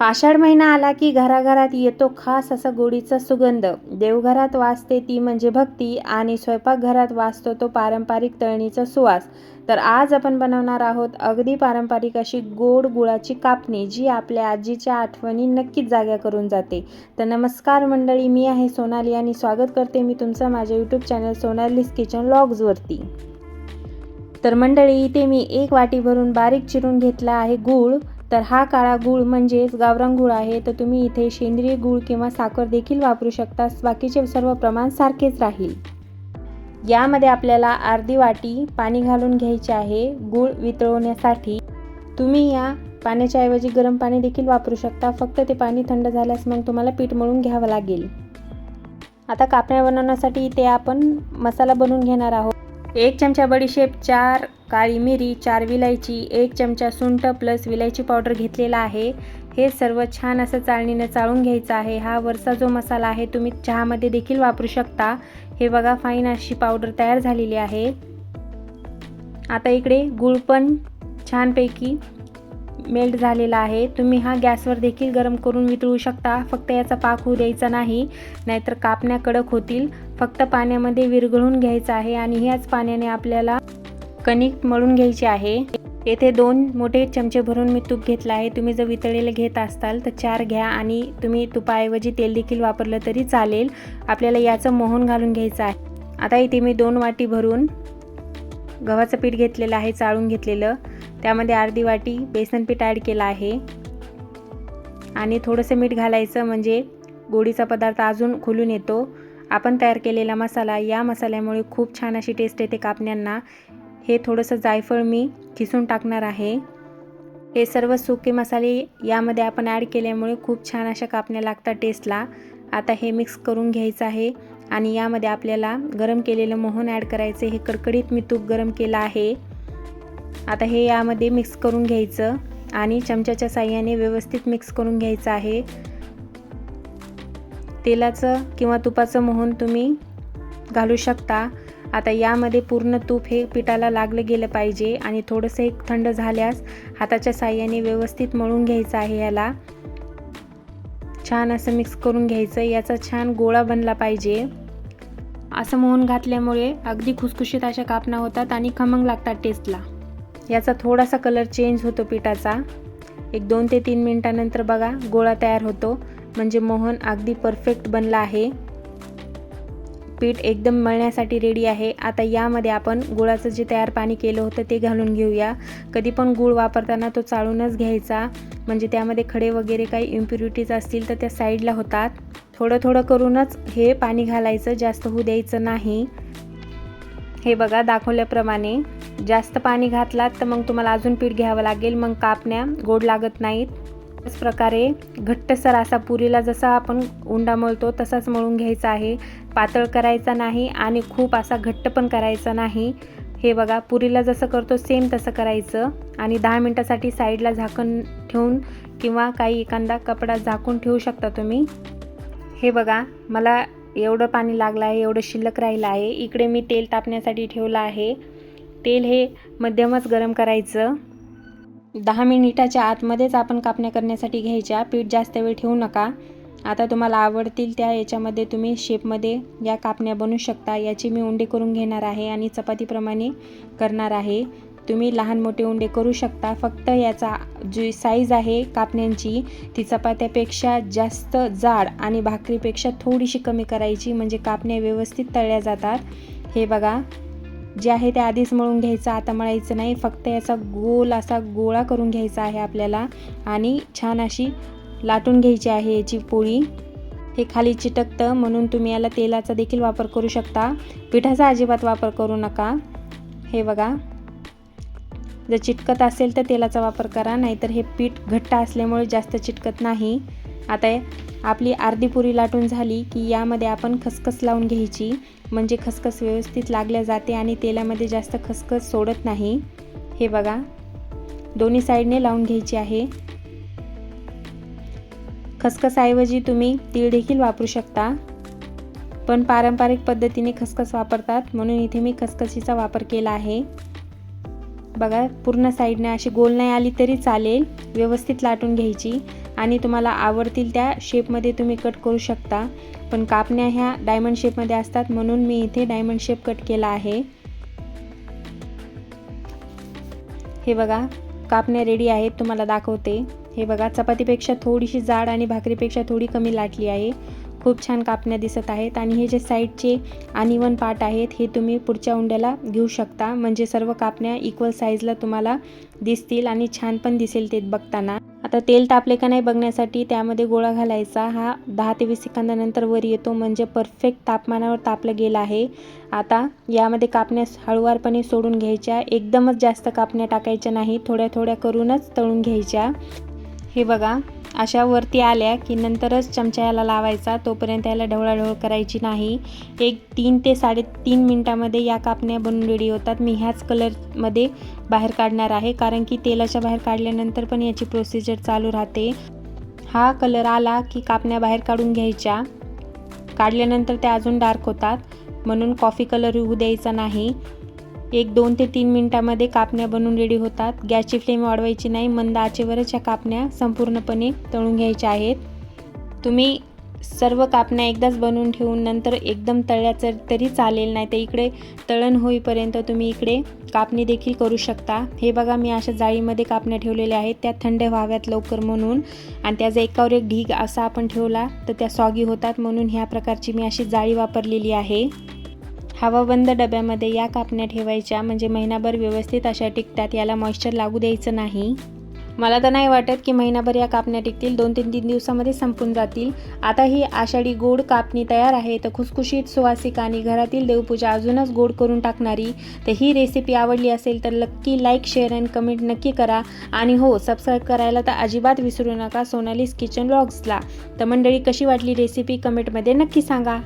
आषाढ महिना आला की घराघरात येतो खास असा गोडीचा सुगंध. देवघरात वाजते ती म्हणजे भक्ती आणि स्वयंपाकघरात वाजतो तो पारंपरिक तळणीचा सुवास. तर आज आपण बनवणार आहोत अगदी पारंपरिक अशी गोड गुळाची कापणी जी आपल्या आजीच्या आठवणी नक्कीच जाग्या करून जाते. तर नमस्कार मंडळी मी आहे सोनाली आणि स्वागत करते मी तुमचं माझ्या यूट्यूब चॅनल सोनालीस किचन लॉग्सवरती तर मंडळी इथे मी एक वाटी भरून बारीक चिरून घेतला आहे गूळ. तर हा काळा गूळ म्हणजेच गावरान गूळ आहे तर तुम्ही इथे सेंद्रिय गूळ किंवा साखर देखील वापरू शकता बाकीचे सर्व प्रमाण सारखेच राहील. यामध्ये आपल्याला अर्धी वाटी पाणी घालून घ्यायचे आहे. गूळ वितळवण्यासाठी तुम्ही या पाण्याच्या ऐवजी गरम पाणी देखील वापरू शकता. फक्त ते पाणी थंड झाल्यास मग तुम्हाला पीठ मळून घ्यावं लागेल. आता कापण्या बनवण्यासाठी इथे आपण मसाला बनवून घेणार आहोत. एक चमचा बडीशेप चार काळी मिरी चार विलायची एक चमचा सुंठ प्लस विलायची पावडर घेतलेला आहे. हे सर्व छान असं चाळणीनं चाळून घ्यायचं आहे. हा वरचा जो मसाला आहे तुम्ही चहामध्ये देखील वापरू शकता. हे बघा फाईन अशी पावडर तयार झालेली आहे. आता इकडे गुळ पण छानपैकी मेल्ट झालेला आहे. तुम्ही हा गॅसवर देखील गरम करून वितळू शकता. फक्त याचा पाक होऊ द्यायचा नाही नाहीतर कापण्या कडक होतील. फक्त पाण्यामध्ये विरघळून घ्यायचं आहे आणि ह्याच पाण्याने आपल्याला कणिक मळून घ्यायची आहे. येथे दोन मोठे चमचे भरून मी तूप घेतलं आहे. तुम्ही जर वितळलेलं घेत असाल तर चार घ्या आणि तुम्ही तुपाऐवजी तेल देखील वापरलं तरी चालेल. आपल्याला याचं मोहन घालून घ्यायचं आहे. आता इथे मी दोन वाटी भरून गव्हाचं पीठ घेतलेलं आहे चाळून घेतलेलं. त्यामध्ये अर्धी वाटी बेसन पीठ ॲड केलं आहे. आणि थोडंसं मीठ घालायचं म्हणजे गोडीचा पदार्थ अजून खुलून येतो. आपण तयार केलेला मसाला या मसाल्यामुळे खूप छान अशी टेस्ट येते कापण्यांना. हे थोडंसं जायफळ मी खिसून टाकणार आहे. हे सर्व सुके मसाले यामध्ये आपण ॲड केल्यामुळे खूप छान अशा कापण्या लागतात टेस्टला आता हे मिक्स करून घ्यायचं आहे आणि यामध्ये आपल्याला गरम केलेलं मोहन ॲड करायचं हे कडकडीत मी तूप गरम केलं आहे. आता हे यामध्ये मिक्स करून घ्यायचं आणि चमच्याच्या साह्याने व्यवस्थित मिक्स करून घ्यायचं आहे. तेलाचं किंवा तुपाचं मोहन तुम्ही घालू शकता. आता यामध्ये पूर्ण तूप हे पिठाला लागलं गेलं पाहिजे आणि थोडंसं एक थंड झाल्यास हाताच्या साह्याने व्यवस्थित मळून घ्यायचं आहे याला. छान असं मिक्स करून घ्यायचं. याचा छान गोळा बनला पाहिजे. असं मोहन घातल्यामुळे अगदी खुसखुशीत अशा कापण्या होतात आणि खमंग लागतात टेस्टला याचा थोडासा कलर चेंज होतो पिठाचा. एक दोन ते तीन मिनटानंतर बघा गोळा तयार होतो. म्हणजे मोहन अगदी परफेक्ट बनला आहे. पीठ एकदम मळण्यासाठी रेडी आहे. आता यामध्ये आपण गुळाचं जे तयार पाणी केलं होतं ते घालून घेऊया. कधी पण गूळ वापरताना तो चाळूनच घ्यायचा. म्हणजे त्यामध्ये खडे वगैरे काही इम्प्युरिटीज असतील तर त्या साईडला होतात. थोडं थोडं करूनच हे पाणी घालायचं. जास्त होऊ द्यायचं नाही. हे बघा दाखवल्याप्रमाणे. जास्त पाणी घातलात तर मग तुम्हाला अजून पीठ घ्यावं लागेल. मग कापण्या गोड लागत नाहीत. त्याच प्रकारे घट्टसर असा पुरीला जसा आपण उंडा मळतो तसाच मळून घ्यायचा आहे. पातळ करायचा नाही आणि खूप असा घट्ट पण करायचा नाही. हे बघा पुरीला जसं करतो सेम तसं करायचं. आणि दहा मिनटासाठी साईडला झाकण ठेवून किंवा काही एखादा कपडा झाकून ठेवू शकता तुम्ही. हे बघा मला एवढं पाणी लागलं आहे एवढं शिल्लक राहिलं आहे. इकडे मी तेल तापण्यासाठी ठेवलं आहे. तेल हे मध्यमच गरम करायचं. दहा मिनिटाच्या आतमध्येच आपण कापण्या करण्यासाठी घ्यायच्या. पीठ जास्त वेळ ठेवू नका. आता तुम्हाला आवडतील त्या याच्यामध्ये तुम्ही शेपमध्ये या कापण्या बनवू शकता. याची मी उंडे करून घेणार आहे आणि चपातीप्रमाणे करणार आहे. तुम्ही लहान मोठे उंडे करू शकता. फक्त याचा जी साईज आहे कापण्यांची ती चपात्यापेक्षा जास्त जाड आणि भाकरीपेक्षा थोडीशी कमी करायची. म्हणजे कापण्या व्यवस्थित तळल्या जातात. हे बघा. जे आहे ते आधीच मळून घ्यायचं आता मळायचं नाही. फक्त याचा गोल असा गोळा करून घ्यायचा आहे आपल्याला. आणि छान अशी लाटून घ्यायची आहे याची पोळी. हे खाली चिटकतं म्हणून तुम्ही याला तेलाचा देखील वापर करू शकता. पिठाचा अजिबात वापर करू नका. हे बघा. जर चिटकत असेल तर तेलाचा वापर करा नाहीतर हे पीठ घट्ट असल्यामुळे जास्त चिटकत नाही. आता आपली अर्धी पुरी लाटून झाली की यामध्ये आपण खसखस लावून घ्यायची. म्हणजे खसखस व्यवस्थित लागल्या जाते आणि तेलामध्ये जास्त खसखस सोडत नाही. हे बघा. दोन्ही साईडने लावून घ्यायची आहे. खसखसऐवजी तुम्ही तीळ देखील वापरू शकता. पण पारंपरिक पद्धतीने खसखस वापरतात. म्हणून इथे मी खसखसीचा वापर केला आहे. बघा पूर्ण साईडने अशी गोल नाही आली तरी चालेल. व्यवस्थित लाटून घ्यायची. आणि तुम्हाला आवडतील त्या शेपमध्ये तुम्ही कट करू शकता. पण कापण्या ह्या डायमंड शेपमध्ये असतात म्हणून मी इथे डायमंड शेप कट केला आहे. हे बघा कापण्या रेडी आहेत तुम्हाला दाखवते. हे बघा चपातीपेक्षा थोडीशी जाड आणि भाकरीपेक्षा थोडी कमी लाटली आहे. खूप छान कापण्या दिसत आहेत आणि हे जे साईडचे अनइवन पार्ट आहेत हे तुम्ही पुढच्या उंड्याला घेऊ शकता. म्हणजे सर्व कापण्या इक्वल साईजला तुम्हाला दिसतील आणि छान पण दिसेल ते बघताना. आता तेल तापले का नाही बघण्यासाठी त्यामध्ये गोळा घालायचा. हा दहा ते वीस सेकंदानंतर वर येतो म्हणजे परफेक्ट तापमानावर तापलं गेलं आहे. आता यामध्ये कापण्या हळुवारपणे सोडून घ्यायच्या. एकदमच जास्त कापण्या टाकायच्या नाही थोड्या थोड्या करूनच तळून घ्यायच्या. हे बघा अशा वरती आल्या की नंतरच चमचा याला लावायचा तोपर्यंत याला ढवळाढवळ करायची नाही. एक तीन ते साडेतीन मिनटामध्ये या कापण्या बनून रेडी होतात. मी ह्याच कलरमध्ये बाहेर काढणार आहे कारण की तेलाच्या बाहेर काढल्यानंतर पण याची प्रोसिजर चालू राहते. हा कलर आला की कापण्या बाहेर काढून घ्यायच्या. काढल्यानंतर त्या अजून डार्क होतात. म्हणून कॉफी कलर होऊ द्यायचा नाही. एक दोन ते तीन मिनटामध्ये कापण्या बनून रेडी होतात. गॅसची फ्लेम वाढवायची नाही. मंद आचेवरच ह्या कापण्या संपूर्णपणे तळून घ्यायच्या आहेत. तुम्ही सर्व कापण्या एकदाच बनवून ठेवून नंतर एकदम तळल्याचं तरी चालेल नाही तर इकडे तळण होईपर्यंत तुम्ही इकडे कापणी देखील करू शकता. हे बघा मी अशा जाळीमध्ये कापण्या ठेवलेल्या आहेत. त्या थंड व्हाव्यात लवकर म्हणून. आणि त्याचा एकावर एक ढीग असा आपण ठेवला तर त्या सॉगी होतात. म्हणून ह्या प्रकारची मी अशी जाळी वापरलेली आहे. हवाबंद डब्यामध्ये या कापण्या ठेवायच्या म्हणजे महिनाभर व्यवस्थित अशा टिकतात याला मॉइश्चर लागू द्यायचं नाही. मला तर नाही वाटत की महिनाभर या कापण्या टिकतील दोन तीन तीन दिवसामध्ये संपून जातील. आता ही आषाढी गोड कापणी तयार आहे तर खुसखुशीत सुवासिक आणि घरातील देवपूजा अजूनच गोड करून टाकणारी. तर ही रेसिपी आवडली असेल तर नक्की लाईक शेअर अँड कमेंट नक्की करा. आणि हो सबस्क्राईब करायला तर अजिबात विसरू नका सोनालीस किचन ब्लॉग्सला तर मंडळी कशी वाटली रेसिपी कमेंटमध्ये नक्की सांगा.